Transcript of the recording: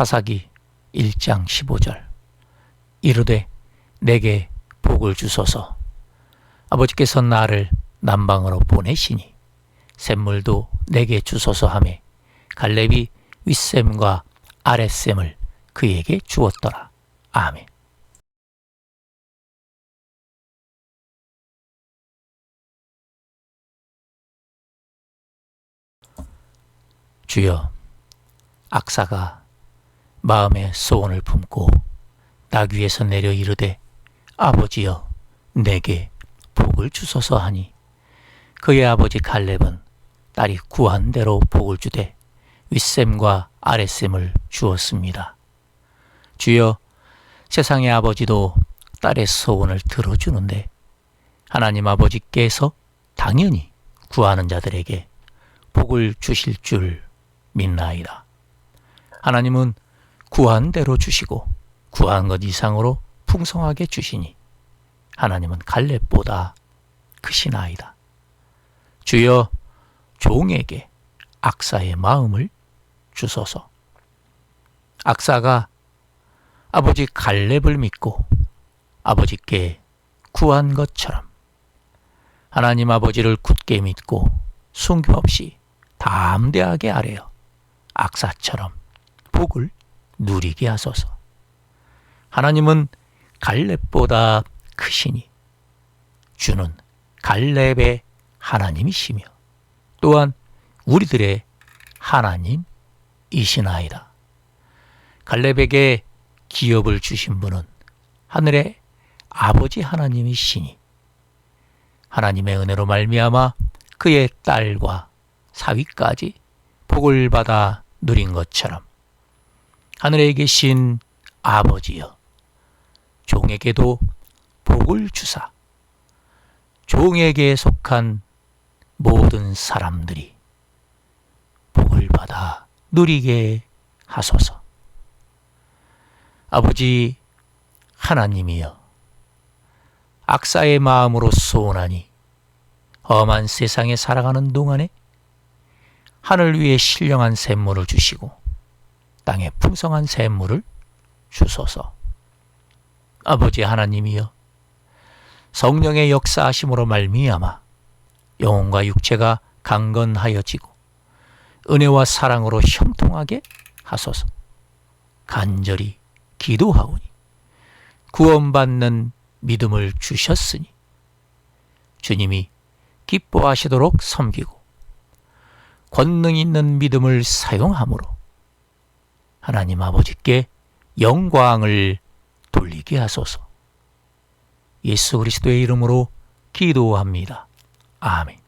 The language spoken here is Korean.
사사기 1장 15절 이르되 내게 복을 주소서 아버지께서 나를 남방으로 보내시니 샘물도 내게 주소서 하매 갈렙이 윗샘과 아랫샘을 그에게 주었더라. 아멘. 주여, 악사가 마음의 소원을 품고 낙 위에서 내려 이르되 아버지여 내게 복을 주소서 하니 그의 아버지 갈렙은 딸이 구한 대로 복을 주되 윗샘과 아랫샘을 주었습니다. 주여 세상의 아버지도 딸의 소원을 들어주는데 하나님 아버지께서 당연히 구하는 자들에게 복을 주실 줄 믿나이다. 하나님은 구한 대로 주시고 구한 것 이상으로 풍성하게 주시니 하나님은 갈렙보다 크시나이다. 주여 종에게 악사의 마음을 주소서. 악사가 아버지 갈렙을 믿고 아버지께 구한 것처럼 하나님 아버지를 굳게 믿고 숨김없이 담대하게 아뢰어 악사처럼 복을 누리게 하소서. 하나님은 갈렙보다 크시니 주는 갈렙의 하나님이시며 또한 우리들의 하나님이시나이다. 갈렙에게 기업을 주신 분은 하늘의 아버지 하나님이시니 하나님의 은혜로 말미암아 그의 딸과 사위까지 복을 받아 누린 것처럼 하늘에 계신 아버지여 종에게도 복을 주사 종에게 속한 모든 사람들이 복을 받아 누리게 하소서. 아버지 하나님이여 악사의 마음으로 소원하니 험한 세상에 살아가는 동안에 하늘 위에 신령한 샘물을 주시고 땅에 풍성한 샘물을 주소서. 아버지 하나님이여 성령의 역사하심으로 말미암아 영혼과 육체가 강건하여지고 은혜와 사랑으로 형통하게 하소서. 간절히 기도하오니 구원받는 믿음을 주셨으니 주님이 기뻐하시도록 섬기고 권능 있는 믿음을 사용함으로 하나님 아버지께 영광을 돌리게 하소서. 예수 그리스도의 이름으로 기도합니다. 아멘.